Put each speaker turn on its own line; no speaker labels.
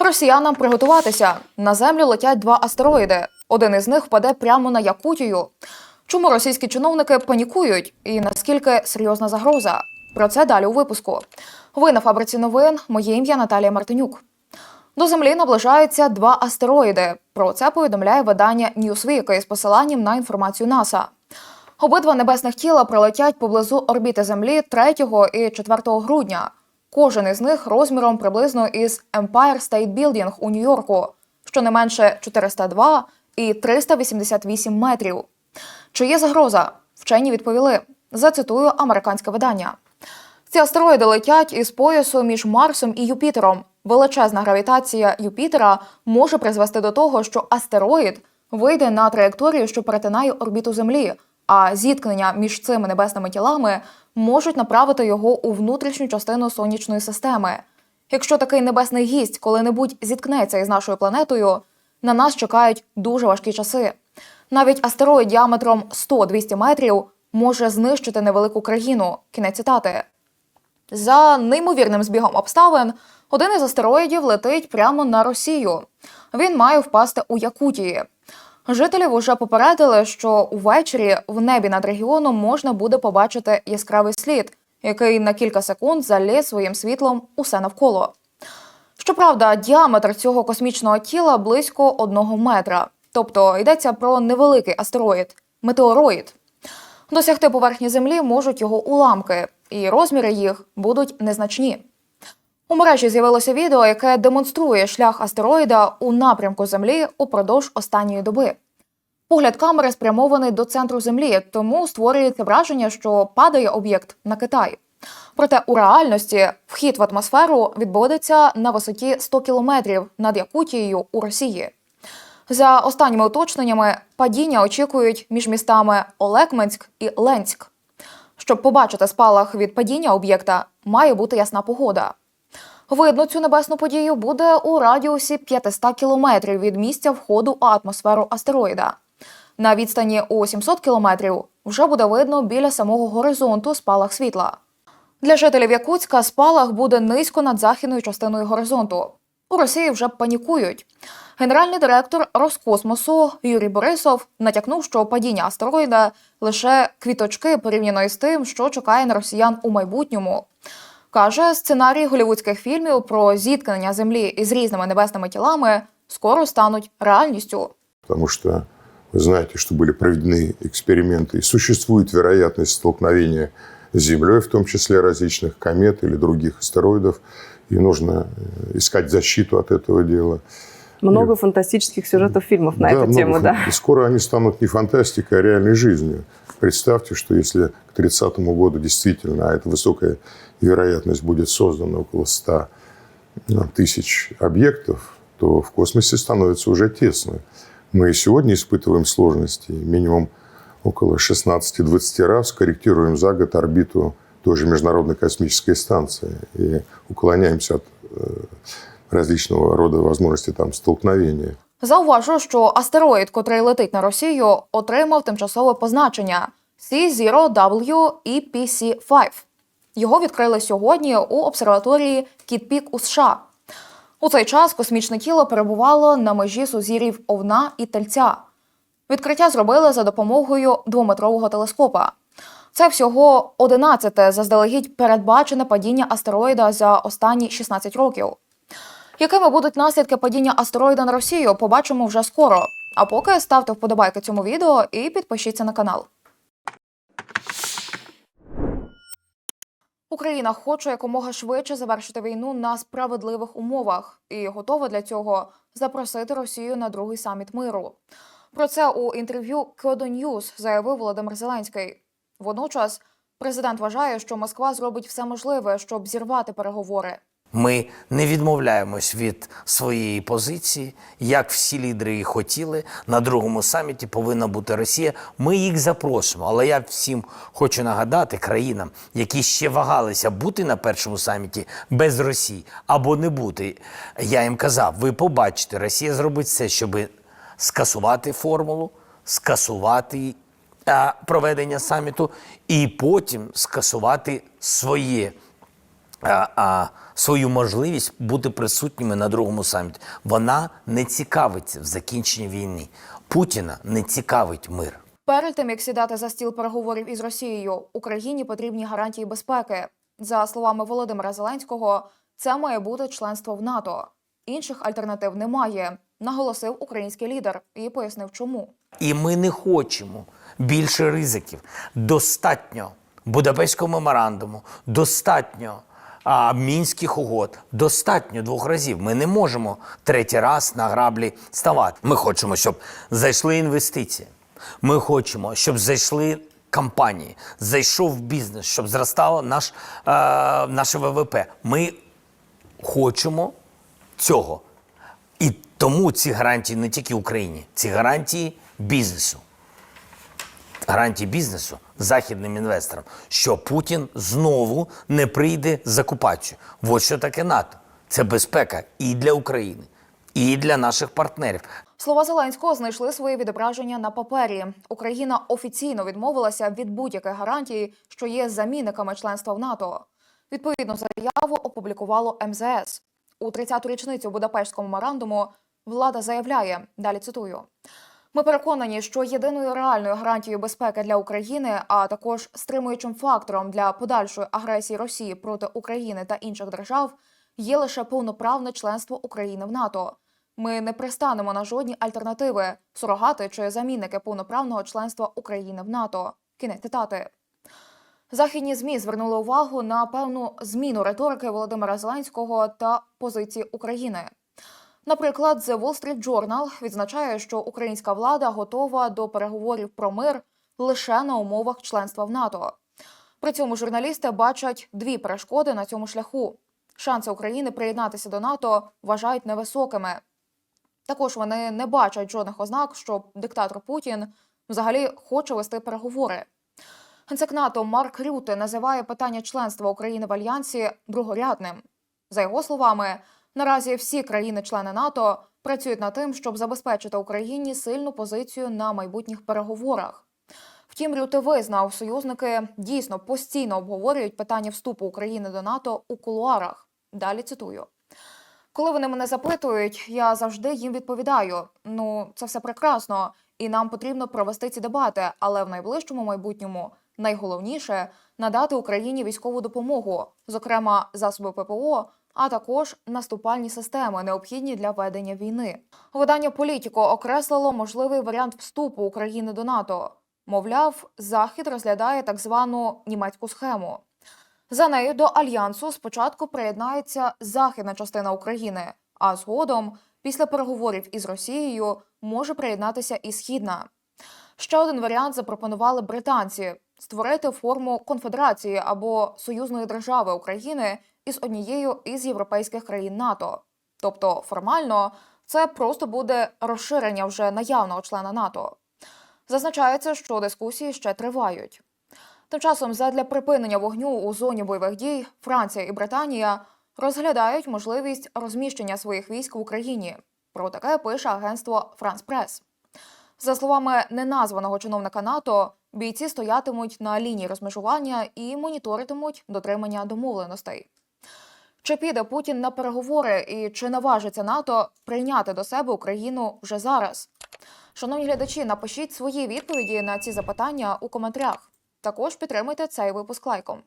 Росіянам приготуватися. На землю летять два астероїди. Один із них впаде прямо на Якутію. Чому російські чиновники панікують і наскільки серйозна загроза? Про це далі у випуску. Ви на фабриці новин. Моє ім'я Наталія Мартинюк. До землі наближаються два астероїди. Про це повідомляє видання Newsweek із посиланням на інформацію НАСА. Обидва небесних тіла пролетять поблизу орбіти Землі 3 і 4 грудня. Кожен із них розміром приблизно із Empire State Building у Нью-Йорку, щонайменше 402 і 388 метрів. Чи є загроза? Вчені відповіли. Зацитую американське видання. Ці астероїди летять із поясу між Марсом і Юпітером. Величезна гравітація Юпітера може призвести до того, що астероїд вийде на траєкторію, що перетинає орбіту Землі, а зіткнення між цими небесними тілами можуть направити його у внутрішню частину сонячної системи. Якщо такий небесний гість коли-небудь зіткнеться із нашою планетою, на нас чекають дуже важкі часи. Навіть астероїд діаметром 100-200 метрів може знищити невелику країну. Кінець цитати. За неймовірним збігом обставин, один із астероїдів летить прямо на Росію. Він має впасти у Якутії. Жителів уже попередили, що увечері в небі над регіоном можна буде побачити яскравий слід, який на кілька секунд залє своїм світлом усе навколо. Щоправда, діаметр цього космічного тіла близько одного метра, тобто йдеться про невеликий астероїд метеороїд. Досягти поверхні Землі можуть його уламки, і розміри їх будуть незначні. У мережі з'явилося відео, яке демонструє шлях астероїда у напрямку Землі упродовж останньої доби. Погляд камери спрямований до центру Землі, тому створюється враження, що падає об'єкт на Китай. Проте у реальності вхід в атмосферу відбудеться на висоті 100 кілометрів над Якутією у Росії. За останніми уточненнями, падіння очікують між містами Олекменськ і Ленськ. Щоб побачити спалах від падіння об'єкта, має бути ясна погода. Видно цю небесну подію буде у радіусі 500 кілометрів від місця входу у атмосферу астероїда. На відстані у 700 кілометрів вже буде видно біля самого горизонту спалах світла. Для жителів Якутська спалах буде низько над західною частиною горизонту. У Росії вже панікують. Генеральний директор Роскосмосу Юрій Борисов натякнув, що падіння астероїда лише квіточки порівняно із тим, що чекає на росіян у майбутньому. Каже, сценарії голівудських фільмів про зіткнення землі із різними небесними тілами скоро стануть реальністю.
потому что вы знаете, что были проведены эксперименты, и существует вероятность столкновения с Землей, в том числе различных комет или других астероидов, и нужно э, искать защиту от этого дела.
Много фантастических сюжетов фильмов на
Да,
эту
много
тему,
фан-
да.
И скоро они станут не фантастикой, а реальной жизнью. Представьте, что если к 30 году действительно, а эта высокая вероятность будет создана около 100 ну, тысяч объектов, то в космосе становится уже тесно. Мы и сегодня испытываем сложности. Минимум около 16-20 раз корректируем за год орбиту той же Международной космической станции и уклоняемся от э, различного рода возможностей там столкновения.
Зауважу, що астероїд, котрий летить на Росію, отримав тимчасове позначення C0W EPC5. Його відкрили сьогодні у обсерваторії Кіт-Пік у США. У цей час космічне тіло перебувало на межі сузір'їв Овна і Тельця. Відкриття зробили за допомогою двометрового телескопа. Це всього 11-те заздалегідь передбачене падіння астероїда за останні 16 років. Якими будуть наслідки падіння астероїда на Росію, побачимо вже скоро. А поки ставте вподобайки цьому відео і підпишіться на канал. Україна хоче якомога швидше завершити війну на справедливих умовах і готова для цього запросити Росію на другий саміт миру. Про це у інтерв'ю Кьодо Ньюз заявив Володимир Зеленський. Водночас президент вважає, що Москва зробить все можливе, щоб зірвати переговори.
Ми не відмовляємось від своєї позиції, як всі лідери і хотіли. На другому саміті повинна бути Росія. Ми їх запросимо. Але я всім хочу нагадати країнам, які ще вагалися бути на першому саміті без Росії або не бути. Я їм казав: ви побачите, Росія зробить все, щоб скасувати формулу, скасувати проведення саміту і потім скасувати своє а, свою можливість бути присутніми на другому саміті. Вона не цікавиться в закінченні війни. Путіна не цікавить мир.
Перед тим як сідати за стіл переговорів із Росією, Україні потрібні гарантії безпеки. За словами Володимира Зеленського, це має бути членство в НАТО. Інших альтернатив немає, наголосив український лідер і пояснив, чому.
І ми не хочемо більше ризиків. Достатньо Будапештського меморандуму, достатньо а, мінських угод, достатньо двох разів. Ми не можемо третій раз на граблі ставати. Ми хочемо, щоб зайшли інвестиції. Ми хочемо, щоб зайшли компанії, зайшов бізнес, щоб зростало наш, е, наше ВВП. Ми хочемо цього. І тому ці гарантії не тільки Україні, ці гарантії бізнесу. Гарантії бізнесу західним інвесторам, що Путін знову не прийде з окупацією. Ось що таке НАТО. Це безпека і для України, і для наших партнерів.
Слова Зеленського знайшли своє відображення на папері. Україна офіційно відмовилася від будь-яких гарантій, що є замінниками членства в НАТО. Відповідну заяву опублікувало МЗС у 30-ту річницю Будапештського меморандуму. Влада заявляє далі. Цитую. Ми переконані, що єдиною реальною гарантією безпеки для України, а також стримуючим фактором для подальшої агресії Росії проти України та інших держав, є лише повноправне членство України в НАТО. Ми не пристанемо на жодні альтернативи, сурогати чи замінники повноправного членства України в НАТО. Кінець цитати. Західні змі звернули увагу на певну зміну риторики Володимира Зеленського та позиції України. Наприклад, The Wall Street Journal відзначає, що українська влада готова до переговорів про мир лише на умовах членства в НАТО. При цьому журналісти бачать дві перешкоди на цьому шляху. Шанси України приєднатися до НАТО вважають невисокими. Також вони не бачать жодних ознак, що диктатор Путін взагалі хоче вести переговори. Генсек НАТО Марк Рюте називає питання членства України в альянсі другорядним. За його словами, наразі всі країни-члени НАТО працюють над тим, щоб забезпечити Україні сильну позицію на майбутніх переговорах. Втім, Рюте визнав, союзники дійсно постійно обговорюють питання вступу України до НАТО у кулуарах. Далі цитую. Коли вони мене запитують, я завжди їм відповідаю: ну, це все прекрасно, і нам потрібно провести ці дебати, але в найближчому майбутньому найголовніше надати Україні військову допомогу, зокрема засоби ППО, а також наступальні системи, необхідні для ведення війни. Видання Політіко окреслило можливий варіант вступу України до НАТО. Мовляв, Захід розглядає так звану німецьку схему. За нею до альянсу спочатку приєднається західна частина України, а згодом, після переговорів із Росією, може приєднатися і східна. Ще один варіант запропонували британці створити форму конфедерації або союзної держави України із однією із європейських країн НАТО. Тобто, формально, це просто буде розширення вже наявного члена НАТО. Зазначається, що дискусії ще тривають. Тим часом, задля припинення вогню у зоні бойових дій, Франція і Британія розглядають можливість розміщення своїх військ в Україні. Про таке пише агентство France Press. За словами неназваного чиновника НАТО, бійці стоятимуть на лінії розмежування і моніторитимуть дотримання домовленостей. Чи піде Путін на переговори і чи наважиться НАТО прийняти до себе Україну вже зараз? Шановні глядачі, напишіть свої відповіді на ці запитання у коментарях. Також підтримуйте цей випуск лайком.